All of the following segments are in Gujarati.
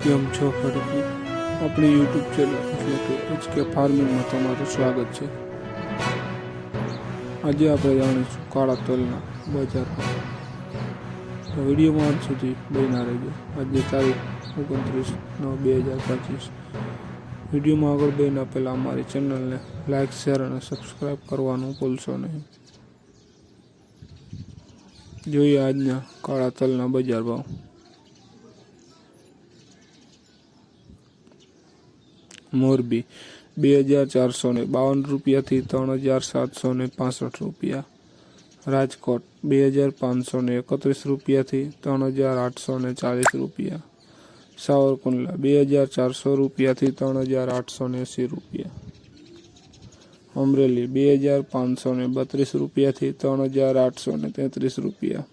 કેમ છો ખડકી? આપણી યુટ્યુબ ચેનલ એટલે કે એચકે ફાર્મિંગમાં તમારું સ્વાગત છે. આજે આપણે જાણીશું કાળા તલના બજાર તો વિડીયોમાં આજ સુધી બન્યા રહેજો. આજની તારીખ ઓગણત્રીસ નવ બે હજાર પચીસ. વિડીયોમાં આગળ બન્યા પહેલાં અમારી ચેનલને લાઇક શેર અને સબસ્ક્રાઈબ કરવાનું ભૂલશો નહીં. જોઈએ આજના કાળા તલના બજાર ભાવ. મોરબી, બે હજાર ચારસો ને બાવન રૂપિયાથી ત્રણ હજાર સાતસો ને પાસઠ રૂપિયા. રાજકોટ, બે હજાર પાંચસો ને એકત્રીસ રૂપિયાથી ત્રણ હજાર આઠસો ને ચાલીસ રૂપિયા. સાવરકુંડલા, બે હજાર ચારસો રૂપિયાથી ત્રણ હજાર આઠસો ને એંસી રૂપિયા. અમરેલી, બે હજાર પાંચસો ને બત્રીસ રૂપિયાથી ત્રણ હજાર આઠસો ને તેત્રીસ રૂપિયા.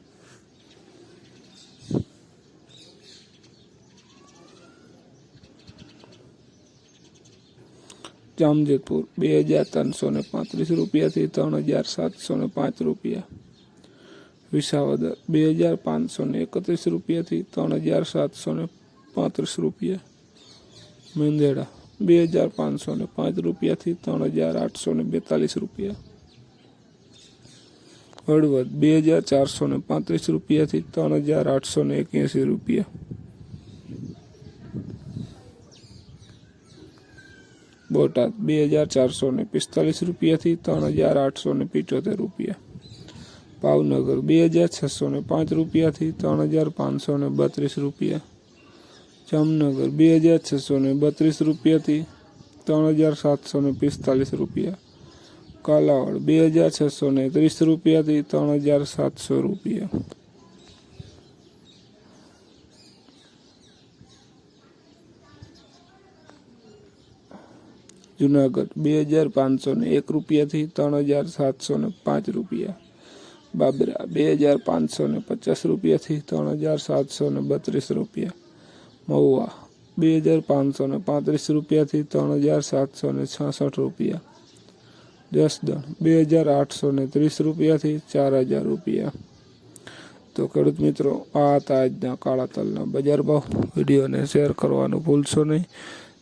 જામજેતપુર, બે હજાર ત્રણસો ને પાંત્રીસ રૂપિયાથી ત્રણ હજાર સાતસો ને પાંચ રૂપિયા. વિસાવદર, બે હજાર પાંચસો ને એકત્રીસ રૂપિયાથી ત્રણ હજાર સાતસો ને પાંત્રીસ રૂપિયા. મેંદેડા બે હજાર પાંચસો ને પાંચ રૂપિયાથી ત્રણ હજાર આઠસો ને બેતાલીસ રૂપિયા. હળવદ, બે હજાર ચારસો ને પાંત્રીસ રૂપિયાથી ત્રણ હજાર આઠસો ને એક્યાસી રૂપિયા. બોટાદ બે હજાર ચારસો ને પિસ્તાલીસ રૂપિયાથી ત્રણ હજાર આઠસો ને પિચોતેર રૂપિયા. ભાવનગર બે હજાર છસો ને પાંચ રૂપિયાથી ત્રણ હજાર પાંચસો ને બત્રીસ રૂપિયા. જામનગર બે હજાર છસો ને બત્રીસ રૂપિયાથી ત્રણ હજાર સાતસો ને પિસ્તાલીસ રૂપિયા. કાલાવડ બે હજાર છસો ને ત્રીસ રૂપિયાથી ત્રણ હજાર સાતસો રૂપિયા. જુનાગઢ, બે હજાર પાંચસો ને એક રૂપિયાથી ત્રણ હજાર સાતસો ને પાંચ રૂપિયા. બાબરા, બે હજાર પાંચસો ને પચાસ રૂપિયાથી ત્રણ હજાર સાતસો ને બત્રીસ રૂપિયા. મહુવા, બે હજાર પાંચસો ને પાંત્રીસ રૂપિયાથી ત્રણ હજાર સાતસો ને છાસઠ રૂપિયા. જસદણ, બે હજાર આઠસો ને ત્રીસ રૂપિયાથી ચાર હજાર રૂપિયા. તો ખેડૂત મિત્રો, આ હતા આજના કાળા તલના બજાર ભાવ. વિડીયોને શેર કરવાનું ભૂલશો નહીં.